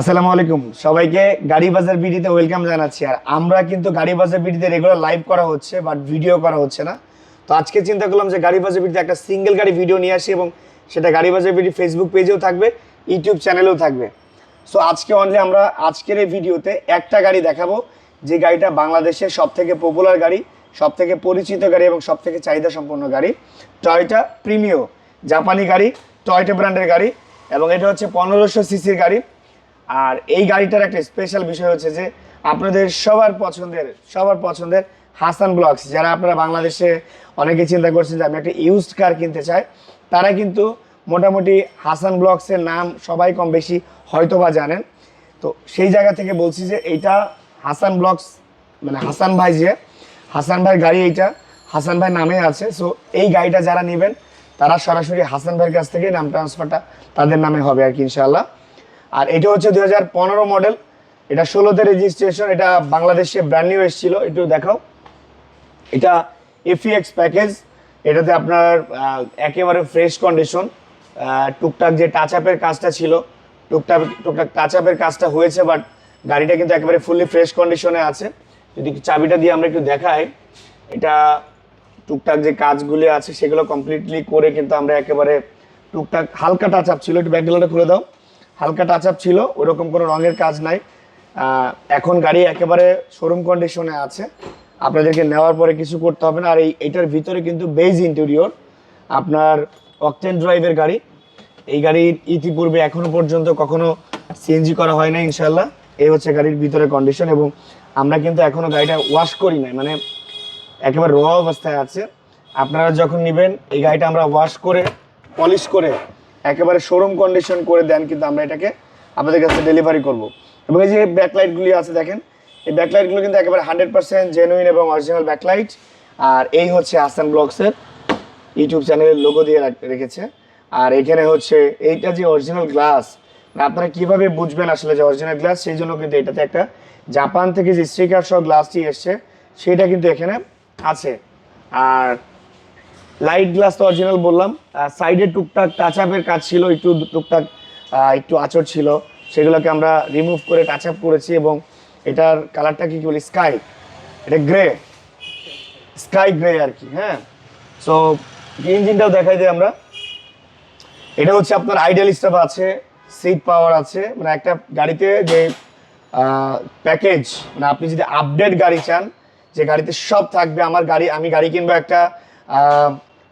আসসালামু আলাইকুম। সবাইকে গাড়ি বাজার বিডিতে ওয়েলকাম জানাচ্ছি। আর আমরা কিন্তু গাড়ি বাজার বিডিতে রেগুলার লাইভ করা হচ্ছে বাট ভিডিও করা হচ্ছে না। তো আজকে চিন্তা করলাম যে গাড়ি বাজার বিডিতে একটা সিঙ্গেল গাড়ি ভিডিও নিয়ে আসি এবং সেটা গাড়ি বাজার বিডি ফেসবুক পেজেও থাকবে ইউটিউব চ্যানেলেও থাকবে। সো আজকে অনলি আমরা আজকের এই ভিডিওতে একটা গাড়ি দেখাবো, যে গাড়িটা বাংলাদেশের সব থেকে পপুলার গাড়ি সব থেকে পরিচিত গাড়ি এবং সব থেকে চাহিদা সম্পন্ন গাড়ি। টয়টা প্রিমিও জাপানি গাড়ি টয়টা ব্র্যান্ডের গাড়ি এবং এটা হচ্ছে পনেরোশো সিসির গাড়ি। আর এই গাড়িটার একটা স্পেশাল বিষয় হচ্ছে যে আপনাদের সবার পছন্দের সবার পছন্দের হাসান ব্লগস যারা আপনারা বাংলাদেশে অনেকে চিন্তা করছেন যে আমি একটা ইউজড কার কিনতে চাই, তারা কিন্তু মোটামুটি হাসান ব্লগসের নাম সবাই কম বেশি হয়তো বা জানেন। তো সেই জায়গা থেকে বলছি যে এইটা হাসান ব্লগস মানে হাসান ভাই যে হাসান ভাই গাড়ি এইটা হাসান ভাই নামে আছে। সো এই গাড়িটা যারা নেবেন, তারা সরাসরি হাসান ভাইয়ের কাছ থেকে নাম ট্রান্সফারটা তাদের নামে হবে আর কি ইনশাল্লাহ আর এটা হচ্ছে দুই হাজার পনেরো মডেল এটা ষোলোতে রেজিস্ট্রেশন এটা বাংলাদেশে ব্র্যান্ড নিউ এসেছিল, একটু দেখাও। এটা এফিএক্স প্যাকেজ এটাতে আপনার একেবারে ফ্রেশ কন্ডিশন টুকটাক যে টাচ আপের কাজটা ছিল, টুকটাক টুকটাক টাচ আপের কাজটা হয়েছে বাট গাড়িটা কিন্তু একেবারে ফুললি ফ্রেশ কন্ডিশনে আছে। যদি চাবিটা দিয়ে আমরা একটু দেখাই, এটা টুকটাক যে কাজগুলি আছে, সেগুলো কমপ্লিটলি করে কিন্তু আমরা একেবারে টুকটাক হালকা টাচ আপ ছিল। একটু ব্যাকগ্রাউন্ডে খুলে দাও। হালকা টাচ আপ ছিল, ওরকম কোনো রঙের কাজ নাই। এখন গাড়ি একেবারে শোরুম কন্ডিশনে আছে। আপনাদেরকে নেওয়ার পরে কিছু করতে হবে না। আর এই, এটার ভিতরে কিন্তু বেজ ইন্টেরিয়র আপনার অকটেন ড্রাইভের গাড়ি। এই গাড়ির ইতিপূর্বে এখনও পর্যন্ত কখনো সিএনজি করা হয় না ইনশাল্লাহ এই হচ্ছে গাড়ির ভিতরে কন্ডিশন এবং আমরা কিন্তু এখনও গাড়িটা ওয়াশ করি নাই। মানে একেবারে র অবস্থায় আছে। আপনারা যখন নেবেন, এই গাড়িটা আমরা ওয়াশ করে পলিশ করে একেবারে শোরুম কন্ডিশন করে দেন, কিন্তু আমরা এটাকে আপনাদের কাছে ডেলিভারি করব। এবং এই যে ব্যাকলাইটগুলি আছে, দেখেন, এই ব্যাকলাইটগুলো কিন্তু একেবারে হান্ড্রেড পার্সেন্ট জেনুইন এবং অরিজিনাল ব্যাকলাইট আর এই হচ্ছে আসান ব্লগসের ইউটিউব চ্যানেলের লোগো দিয়ে রাখ- রেখেছে। আর এখানে হচ্ছে এইটা যে অরিজিনাল গ্লাস আপনারা কীভাবে বুঝবেন আসলে যে অরিজিনাল গ্লাস সেই জন্য কিন্তু এটাতে একটা জাপান থেকে যে স্টিকার সহ গ্লাসটি এসছে, সেটা কিন্তু এখানে আছে। আর লাইট গ্লাস তো অরিজিনাল বললাম। সাইডে টুকটাক টাচ আপের কাজ ছিল, একটু টুকটাক একটু আচর ছিল। সেগুলোকে আমরা রিমুভ করে টাচ আপ করেছি এবং এটার কালারটা কি বলি স্কাই এটা গ্রে স্কাই গ্রে আর কি হ্যাঁ? সো ইঞ্জিনটাও দেখাই দিই আমরা। এটা হচ্ছে আপনার আইডিয়াল স্টাফ আছে সিট পাওয়ার আছে। মানে একটা গাড়িতে যে প্যাকেজ মানে আপনি যদি আপডেট গাড়ি চান, যে গাড়িতে সব থাকবে, আমার গাড়ি, আমি গাড়ি কিনবো একটা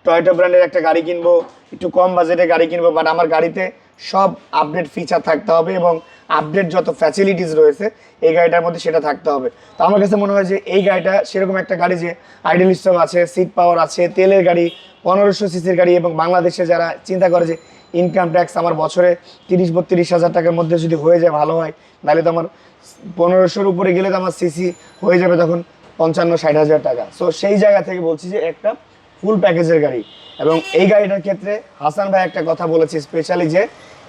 টয়োটা ব্র্যান্ডের একটা গাড়ি কিনবো, একটু কম বাজেটে গাড়ি কিনবো বাট আমার গাড়িতে সব আপডেট ফিচার থাকতে হবে এবং আপডেট যত ফ্যাসিলিটিস রয়েছে, এই গাড়িটার মধ্যে সেটা থাকতে হবে। তো আমার কাছে মনে হয় যে এই গাড়িটা সেরকম একটা গাড়ি যে আইডিয়াল স্টক আছে সিট পাওয়ার আছে, তেলের গাড়ি, পনেরোশো সিসির গাড়ি এবং বাংলাদেশে যারা চিন্তা করে যে ইনকাম ট্যাক্স আমার বছরে তিরিশ বত্রিশ হাজার টাকার মধ্যে যদি হয়ে যায় ভালো হয়, তাহলে তো আমার পনেরোশোর উপরে গেলে তো আমার সিসি হয়ে যাবে তখন পঞ্চান্ন ষাট হাজার টাকা। সো সেই জায়গা থেকে বলছি যে একটা ফুল প্যাকেজের গাড়ি। এবং এই গাড়িটার ক্ষেত্রে হাসান ভাই একটা কথা বলেছে স্পেশালি যে,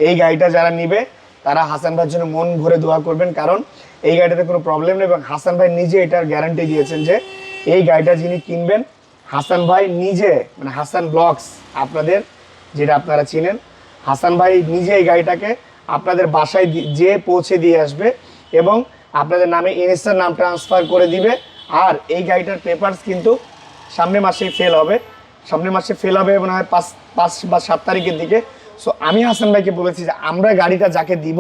এই গাড়িটা যারা নিবে, তারা হাসান ভাইয়ের জন্য মন ভরে দোয়া করবেন। কারণ এই গাড়িটাতে কোনো প্রবলেম নেই এবং হাসান ভাই নিজে এটার গ্যারান্টি দিয়েছেন যে, এই গাড়িটা যিনি কিনবেন, হাসান ভাই নিজে মানে হাসান ব্লগস আপনাদের, যেটা আপনারা চিনেন, হাসান ভাই নিজে এই গাড়িটাকে আপনাদের বাসায় যেয়ে পৌঁছে দিয়ে আসবে এবং আপনাদের নামে ইনস্টার নাম ট্রান্সফার করে দিবে। আর এই গাড়িটার পেপারস কিন্তু সামনের মাসে ফেল হবে। সামনের মাসে ফেল হবে মনে হয় পাঁচ পাঁচ বা সাত তারিখের দিকে। সো আমি হাসান ভাইকে বলেছি যে, আমরা গাড়িটা যাকে দিব,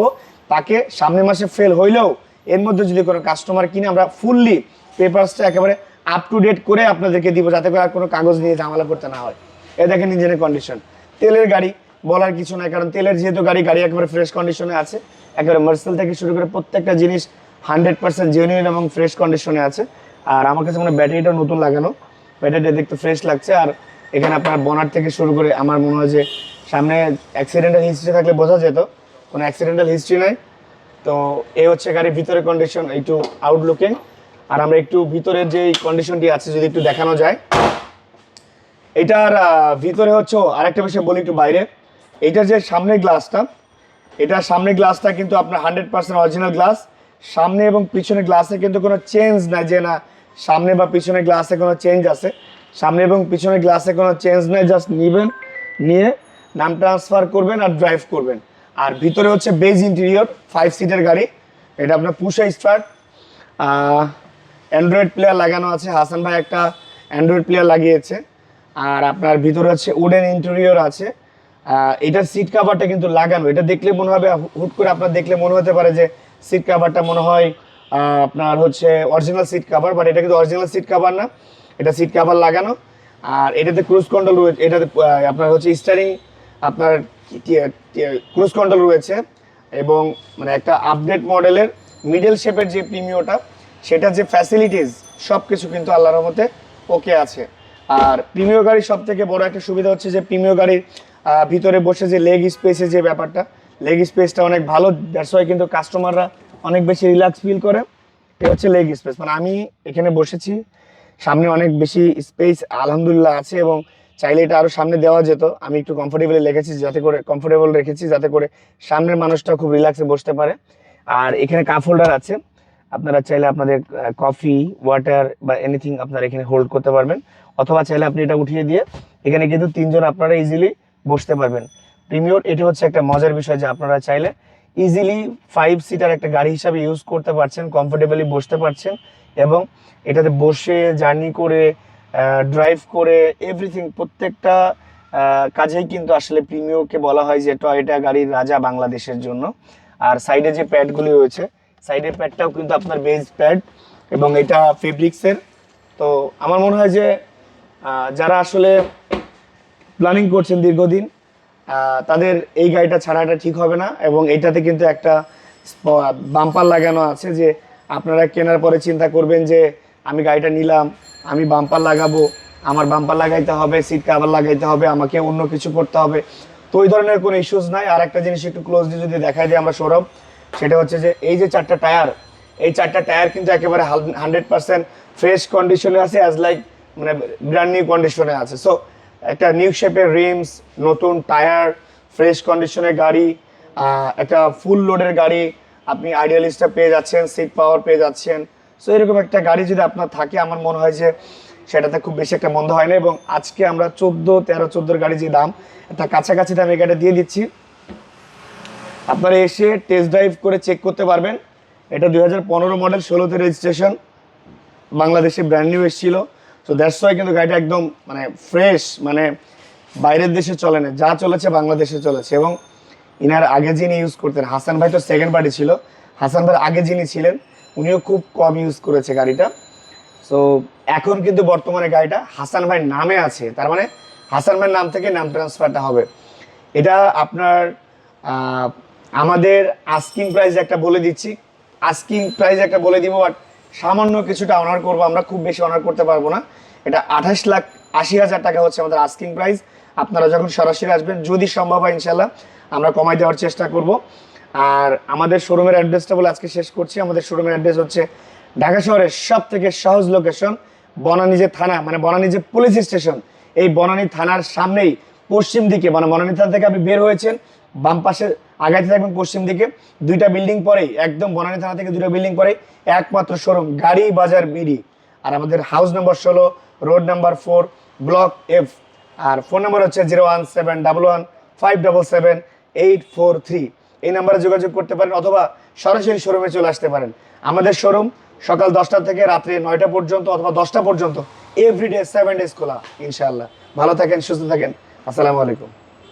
তাকে সামনের মাসে ফেল হইলেও এর মধ্যে যদি কোনো কাস্টমার কিনে, আমরা ফুললি পেপারসটা একেবারে আপ টু ডেট করে আপনাদেরকে দিব, যাতে করে আর কোনো কাগজ নিয়ে ঝামেলা করতে না হয়। এ দেখেন ইঞ্জিনের কন্ডিশন তেলের গাড়ি বলার কিছু নাই, কারণ তেলের যেহেতু গাড়ি গাড়ি একেবারে ফ্রেশ কন্ডিশনে আছে। একেবারে মার্সেল থেকে শুরু করে প্রত্যেকটা জিনিস হান্ড্রেড পার্সেন্ট জেনুইন এবং ফ্রেশ কন্ডিশনে আছে। আর আমার কাছে মনে ব্যাটারিটা নতুন লাগানো। ব্যাটারিটা দেখতে ফ্রেশ লাগছে। আর এখানে আপনার বনার থেকে শুরু করে আমার মনে হয় যে সামনে অ্যাক্সিডেন্টাল হিস্ট্রি থাকলে বোঝা যেত। কোনো অ্যাক্সিডেন্টাল হিস্ট্রি নাই। তো এই হচ্ছে গাড়ির ভিতরে কন্ডিশন একটু আউটলুকিং আর আমরা একটু ভিতরের যে কন্ডিশনটি আছে, যদি একটু দেখানো যায়। এটার ভিতরে হচ্ছে আরেকটা বিষয় বলি একটু বাইরে। এইটার যে সামনের গ্লাসটা এটার সামনের গ্লাসটা কিন্তু আপনার হান্ড্রেড পার্সেন্ট অরিজিনাল গ্লাস সামনে এবং পিছনে গ্লাসে কিন্তু কোনো চেঞ্জ নাই যে না সামনে বা পিছনে গ্লাসে কোনো চেঞ্জ আছে। সামনে এবং পিছনে গ্লাসে কোনো চেঞ্জ নেই জাস্ট নিবেন, নিয়ে নাম ট্রান্সফার করবেন আর ড্রাইভ করবেন। আর ভিতরে হচ্ছে বেজ ইন্টেরিয়র ফাইভ সিটের গাড়ি। এটা আপনার পুষা স্টার্ট অ্যান্ড্রয়েড প্লেয়ার লাগানো আছে। হাসান ভাই একটা অ্যান্ড্রয়েড প্লেয়ার লাগিয়েছে। আর আপনার ভিতরে হচ্ছে উডেন ইন্টেরিয়র আছে। এটার সিট কাভারটা কিন্তু লাগানো। এটা দেখলে মনে হবে, হুট করে আপনার দেখলে মনে হতে পারে যে সিট কাভারটা মনে হয় আপনার হচ্ছে অরিজিনাল সিট কাভার বাট এটা কিন্তু অরিজিনাল সিট কাভার না। এটা সিট কাভার লাগানো। আর এটাতে ক্রুজ কন্ট্রোল রয়েছে এটাতে আপনার হচ্ছে স্টারিং আপনার ক্রুজ কন্ট্রোল রয়েছে। এবং মানে একটা আপডেট মডেলের মিডল শেপের যে প্রিমিওটা সেটা যে ফ্যাসিলিটিস সব কিছু কিন্তু আল্লাহর রহমতে ওকে আছে। আর প্রিমিয় গাড়ির সব থেকে বড় একটা সুবিধা হচ্ছে যে প্রিমিয় গাড়ির ভিতরে বসে যে লেগ স্পেসের যে ব্যাপারটা লেগ স্পেসটা অনেক ভালো দ্যাটস ওয়াই কিন্তু কাস্টমাররা অনেক বেশি রিল্যাক্স ফিল করে। এটা হচ্ছে লেগ স্পেস মানে আমি এখানে বসেছি, সামনে অনেক বেশি স্পেস আলহামদুলিল্লাহ আছে এবং চাইলে এটা আরও সামনে দেওয়া যেত। আমি একটু কমফোর্টেবলি রেখেছি যাতে করে কমফোর্টেবল রেখেছি যাতে করে সামনের মানুষটা খুব রিল্যাক্সে বসতে পারে। আর এখানে কাপ হোল্ডার আছে। আপনারা চাইলে আপনাদের কফি ওয়াটার বা এনিথিং আপনারা এখানে হোল্ড করতে পারবেন। অথবা চাইলে আপনি এটা উঠিয়ে দিয়ে এখানে কিন্তু তিনজন আপনারা ইজিলি বসতে পারবেন। প্রিমিয়র এটা হচ্ছে একটা মজার বিষয় যে আপনারা চাইলে ইজিলি ফাইভ সিটার একটা গাড়ি হিসাবে ইউজ করতে পারছেন কমফোর্টেবলি বসতে পারছেন এবং এটাতে বসে জার্নি করে ড্রাইভ করে এভরিথিং প্রত্যেকটা কাজেই কিন্তু আসলে প্রিমিয়রকে বলা হয় যে টয়টা গাড়ির রাজা বাংলাদেশের জন্য। আর সাইডে যে প্যাডগুলি রয়েছে সাইডের প্যাডটাও কিন্তু আপনার বেজ প্যাড এবং এটা ফেব্রিক্সের তো আমার মনে হয় যে যারা আসলে প্ল্যানিং করছেন দীর্ঘদিন তাদের এই গাড়িটা ছাড়াটা ঠিক হবে না এবং এটাতে কিন্তু একটা বাম্পার লাগানো আছে যে আপনারা কেনার পরে চিন্তা করবেন যে আমি গাড়িটা নিলাম, আমি বাম্পার লাগাবো, আমার বাম্পার লাগাইতে হবে সিট কাভার লাগাইতে হবে, আমাকে অন্য কিছু করতে হবে। তো ওই ধরনের কোনো ইস্যুস নাই। আর একটা জিনিস একটু ক্লোজলি যদি দেখাই দিই আমরা সৌরভ সেটা হচ্ছে যে এই যে চারটা টায়ার এই চারটা টায়ার কিন্তু একেবারে হান্ড্রেড পার্সেন্ট ফ্রেশ কন্ডিশনে আছে অ্যাজ লাইক মানে ব্র্যান্ড নিউ কন্ডিশনে আছে। সো একটা নিউ শেপের রিমস নতুন টায়ার ফ্রেশ কন্ডিশনের গাড়ি একটা ফুল লোডের গাড়ি, আপনি আইডিয়ালিস্টটা পেয়ে যাচ্ছেন সিট পাওয়ার পেয়ে যাচ্ছেন। সো এরকম একটা গাড়ি যদি আপনার থাকে, আমার মনে হয় যে সেটাতে খুব বেশি একটা মন্দ হয় না এবং আজকে আমরা চোদ্দ, তেরো চোদ্দোর গাড়ি যে দাম একটা কাছাকাছি দাম গাড়িটা দিয়ে দিচ্ছি। আপনারা এসে টেস্ট ড্রাইভ করে চেক করতে পারবেন। এটা দুই হাজার পনেরো মডেল ষোলোতে রেজিস্ট্রেশন বাংলাদেশে ব্র্যান্ড নিউ এসেছিল। তো দ্যাটস ওয়াই কিন্তু গাড়িটা একদম মানে ফ্রেশ মানে বাইরের দেশে চলে না, যা চলেছে বাংলাদেশে চলেছে। এবং ইনার আগে যিনি ইউজ করতেন, হাসান ভাই তো সেকেন্ড পার্টি ছিল। হাসান ভাই আগে যিনি ছিলেন, উনিও খুব কম ইউজ করেছে গাড়িটা। সো এখন কিন্তু বর্তমানে গাড়িটা হাসান ভাইয়ের নামে আছে। তার মানে হাসান ভাইয়ের নাম থেকে নাম ট্রান্সফারটা হবে। এটা আপনার আমাদের আস্কিং প্রাইস একটা বলে দিচ্ছি। আস্কিং প্রাইস একটা বলে দিব বাট সামান্য কিছুটা অনার করব, আমরা খুব বেশি অনার করতে পারব না। এটা আঠাশ লাখ আশি হাজার টাকা হচ্ছে আমাদের আস্কিং প্রাইস আপনারা যখন সরাসরি আসবেন, যদি সম্ভব হয় ইনশাল্লাহ আমরা কমাই দেওয়ার চেষ্টা করব। আর আমাদের শোরুমের অ্যাড্রেসটা বলে আজকে শেষ করছি। আমাদের শোরুমের অ্যাড্রেস হচ্ছে ঢাকা শহরের সব থেকে সহজ লোকেশন বনানী যে থানা মানে বনানী যে পুলিশ স্টেশন এই বনানী থানার সামনেই পশ্চিম দিকে মানে বনানী থানা থেকে আপনি বের হয়েছেন, বাম পাশে আগাইতে থাকবেন পশ্চিম দিকে। দুইটা বিল্ডিং পরেই, একদম বনানী থানা থেকে দুইটা বিল্ডিং পরে একমাত্র শোরুম গাড়ি, বাজার, বিডি। আর আমাদের হাউস নাম্বার ষোলো road number four block F আর ফোন নাম্বার হচ্ছে zero one seven double one five double seven eight four three এই নাম্বারে যোগাযোগ করতে পারেন অথবা সরাসরি শোরুমে চলে আসতে পারেন। আমাদের শোরুম সকাল দশটা থেকে রাত্রে নয়টা পর্যন্ত অথবা দশটা পর্যন্ত এভরিডে সেভেন ডেজ খোলা, ইনশাআল্লাহ। ভালো থাকেন, সুস্থ থাকেন। আসসালামু আলাইকুম।